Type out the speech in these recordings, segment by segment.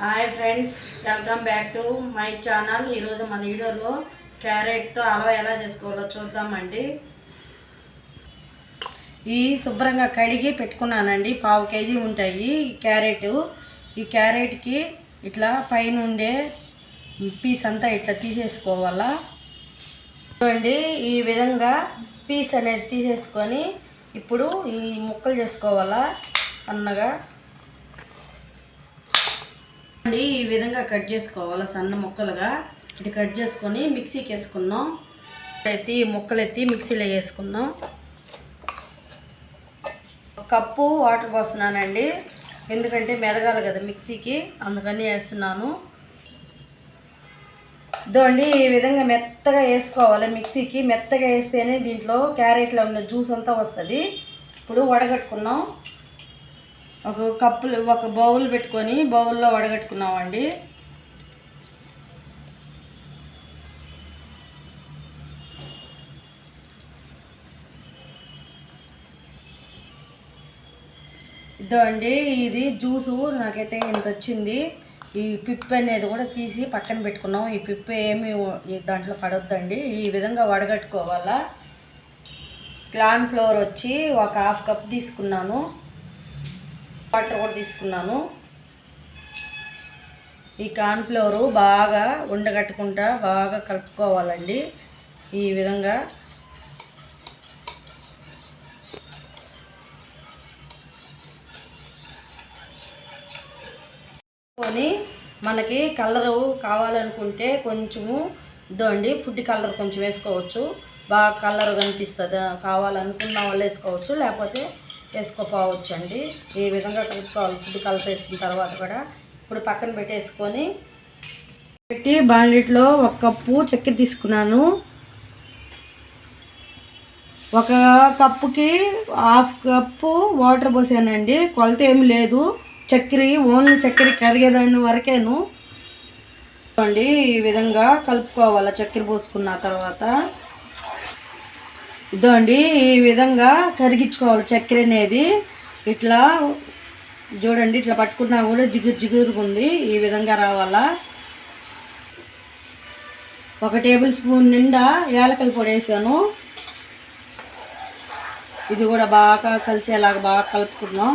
Hi friends welcome back to my channel ఈరోజు మన వీడియోలో క్యారెట్తో హల్వా ఎలా చేసుకోవాలో చూద్దామండి. ఈ శుభ్రంగా కడిగి పెట్టుకున్నానండి. పావు కేజీ ఉంటాయి క్యారెట్ ఈ క్యారెట్కి ఇట్లా పైన ఉండే పీస్ అంతా ఇట్లా తీసేసుకోవాలా. చూడండి ఈ విధంగా పీస్ అనేది తీసేసుకొని ఇప్పుడు ఈ ముక్కలు చేసుకోవాలా. సన్నగా అండి ఈ విధంగా కట్ చేసుకోవాలి సన్న ముక్కలుగా. ఇటు కట్ చేసుకొని మిక్సీకి వేసుకున్నాం ఎత్తి ముక్కలు ఎత్తి మిక్సీలో వేసుకున్నాం ఒక కప్పు వాటర్ పోస్తున్నానండి. ఎందుకంటే మెదగాలి కదా మిక్సీకి. అందుకని వేస్తున్నాను. ఇదండి ఈ విధంగా మెత్తగా వేసుకోవాలి మిక్సీకి. మెత్తగా వేస్తేనే దీంట్లో క్యారెట్లో ఉన్న జ్యూస్ అంతా వస్తుంది. ఇప్పుడు వడగట్టుకున్నాం ఒక కప్పులు ఒక బౌల్ పెట్టుకొని బౌల్లో వడగట్టుకున్నామండి. ఇదో అండి ఇది జ్యూసు. నాకైతే ఇంత వచ్చింది ఈ పిప్ అనేది కూడా తీసి పక్కన పెట్టుకున్నాం. ఈ పిప్ ఏమి దాంట్లో పడొద్దండి. ఈ విధంగా వడగట్టుకోవాలా. క్లాన్ ఫ్లోర్ వచ్చి ఒక హాఫ్ కప్ తీసుకున్నాను. వాటర్ కూడా తీసుకున్నాను. ఈ కార్న్ఫ్లవరు బాగా ఉండగట్టుకుంటా బాగా కలుపుకోవాలండి. ఈ విధంగా కొని మనకి కలరు కావాలనుకుంటే కొంచెము ఇదండి ఫుడ్ కలర్ కొంచెం వేసుకోవచ్చు. బాగా కలర్ కనిపిస్తుంది కావాలనుకున్న వాళ్ళు వేసుకోవచ్చు. లేకపోతే వేసుకోపోవచ్చు అండి ఈ విధంగా కలుపుకోవాలి ఫుడ్ కలిపేసిన తర్వాత కూడా ఇప్పుడు పక్కన పెట్టేసుకొని పెట్టి బాండిట్లో ఒక కప్పు చక్కెర తీసుకున్నాను. ఒక కప్పుకి హాఫ్ కప్పు వాటర్ పోసానండి. కొలత ఏమి లేదు. చక్కెర ఓన్లీ చక్కెర కరిగేదాని వరకేను. అండి ఈ విధంగా కలుపుకోవాలి. చక్కెర పోసుకున్న తర్వాత ఇదండి ఈ విధంగా కరిగించుకోవాలి చక్కెర అనేది. ఇట్లా చూడండి ఇట్లా పట్టుకున్నా కూడా జిగురు జిగురుగా ఉంది ఈ విధంగా రావాలా. ఒక టేబుల్ స్పూన్ నిండా యాలకల పొడి వేసాను. ఇది కూడా బాగా కలిసేలాగా బాగా కలుపుకున్నాం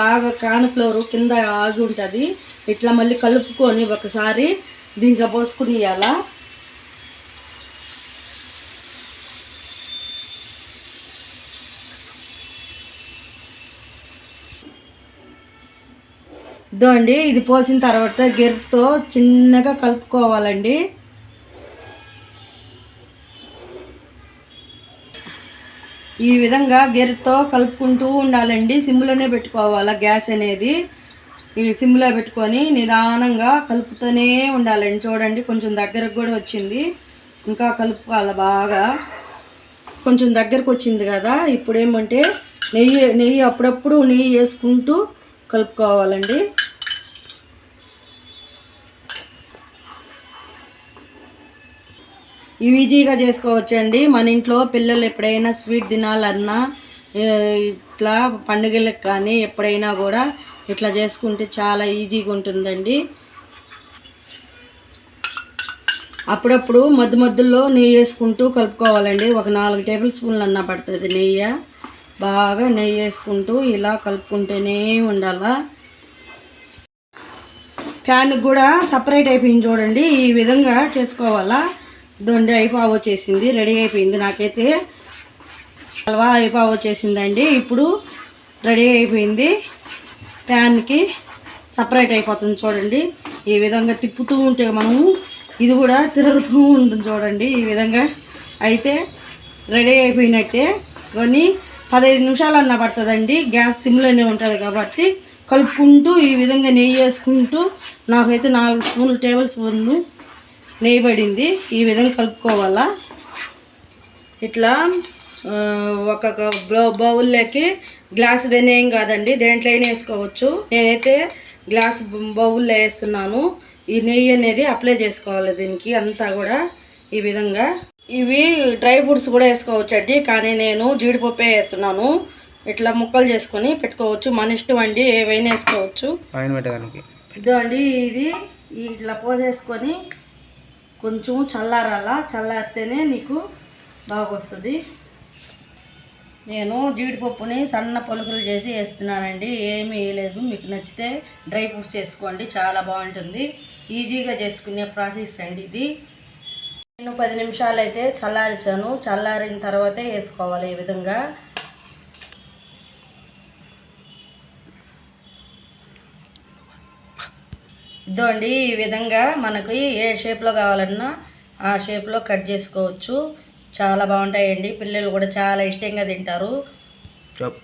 బాగా కాన్ఫ్లవర్ కింద ఆగి ఉంటుంది. ఇట్లా మళ్ళీ కలుపుకొని ఒకసారి దీంట్లో పోసుకుని ఇవ్వాలా ఇదో అండి ఇది పోసిన తర్వాత గెర్తో చిన్నగా కలుపుకోవాలండి. ఈ విధంగా గెర్తో కలుపుకుంటూ ఉండాలండి. సిమ్లోనే పెట్టుకోవాలా గ్యాస్ అనేది. ఈ సిమ్లో పెట్టుకొని నిదానంగా కలుపుతూనే ఉండాలండి. చూడండి కొంచెం దగ్గరకు కూడా వచ్చింది. ఇంకా కలుపుకోవాలి బాగా. కొంచెం దగ్గరకు వచ్చింది కదా ఇప్పుడు ఏమంటే నెయ్యి నెయ్యి అప్పుడప్పుడు నెయ్యి వేసుకుంటూ కలుపుకోవాలండి. ఇవి ఈజీగా చేసుకోవచ్చండి. మన ఇంట్లో పిల్లలు ఎప్పుడైనా స్వీట్ తినాలన్నా ఇట్లా పండుగలకు కానీ ఎప్పుడైనా కూడా ఇట్లా చేసుకుంటే చాలా ఈజీగా ఉంటుందండి. అప్పుడప్పుడు మధ్య మధ్యలో నెయ్యి వేసుకుంటూ కలుపుకోవాలండి. ఒక నాలుగు టేబుల్ స్పూన్లు అన్న పడుతుంది నెయ్యి. బాగా నెయ్యి వేసుకుంటూ ఇలా కలుపుకుంటూనే ఉండాలా. ఫ్యాన్కి కూడా సపరేట్ అయిపోయింది చూడండి. ఈ విధంగా చేసుకోవాలా. దొండి అయిపోయి వచ్చేసింది రెడీ అయిపోయింది. నాకైతే హల్వా అయిపోయి వచ్చేసిందండి ఇప్పుడు రెడీ అయిపోయింది. ప్యాన్కి సపరేట్ అయిపోతుంది చూడండి. ఈ విధంగా తిప్పుతూ ఉంటే మనము ఇది కూడా తిరుగుతూ ఉంటుంది చూడండి ఈ విధంగా. అయితే రెడీ అయిపోయినట్టే. కొన్ని పదహైదు నిమిషాలన్నా పడుతుందండి. గ్యాస్ సిమ్లోనే ఉంటుంది కాబట్టి కలుపుకుంటూ ఈ విధంగా నెయ్యి వేసుకుంటూ నాకైతే నాలుగు స్పూన్లు టేబుల్ స్పూన్లు నెయ్యి పడింది ఈ విధంగా కలుపుకోవాలా? ఇట్లా ఒక బౌల్లోకి గ్లాస్ ఏం కాదండి దేంట్లో అయినా వేసుకోవచ్చు. నేనైతే గ్లాస్ బౌల్లో వేస్తున్నాను. ఈ నెయ్యి అనేది అప్లై చేసుకోవాలి దీనికి అంతా కూడా ఈ విధంగా. ఇవి డ్రై ఫ్రూట్స్ కూడా వేసుకోవచ్చు అండి కానీ నేను జీడిపప్పే వేస్తున్నాను. ఇట్లా ముక్కలు చేసుకొని పెట్టుకోవచ్చు. మన ఇష్టం అండి ఏవైనా వేసుకోవచ్చు. ఇదో అండి ఇది ఇట్లా పోసేసుకొని కొంచెం చల్లారాల? చల్లారితేనే నీకు బాగొస్తుంది. నేను జీడిపప్పుని సన్న పలుకులు చేసి వేస్తున్నానండి. ఏమీ వేయలేదు. మీకు నచ్చితే డ్రై ఫ్రూట్స్ చేసుకోండి. చాలా బాగుంటుంది. ఈజీగా చేసుకునే ప్రాసెస్ అండి ఇది. నేను పది నిమిషాలు అయితే చల్లారిచాను చల్లారిన తర్వాతే వేసుకోవాలి ఈ విధంగా. ఇదో అండి ఈ విధంగా మనకి ఏ షేప్లో కావాలన్నా ఆ షేప్లో కట్ చేసుకోవచ్చు. చాలా బాగుంటాయండి. పిల్లలు కూడా చాలా ఇష్టంగా తింటారు. చెప్.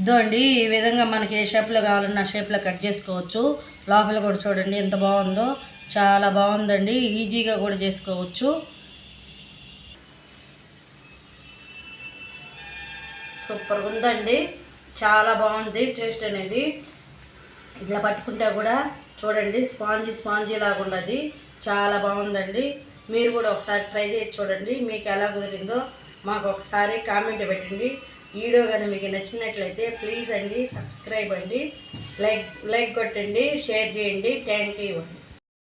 ఇదో అండి ఈ విధంగా మనకి ఏ షేప్లో కావాలన్నా ఆ షేప్లో కట్ చేసుకోవచ్చు. లోపల కూడా చూడండి ఎంత బాగుందో. చాలా బాగుందండి. ఈజీగా కూడా చేసుకోవచ్చు. సూపర్ ఉందండి. చాలా బాగుంది టేస్ట్ అనేది. ఇట్లా పట్టుకుంటే కూడా చూడండి స్పాంజీ స్పాంజీ లాగా ఉండదు చాలా బాగుందండి. మీరు కూడా ఒకసారి ట్రై చేసి చూడండి మీకు ఎలా కుదిరిందో మాకు ఒకసారి కామెంట్ పెట్టండి. వీడియో కానీ మీకు నచ్చినట్లయితే ప్లీజ్ అండి సబ్స్క్రైబ్ అండి లైక్ లైక్ కొట్టండి షేర్ చేయండి. Thank you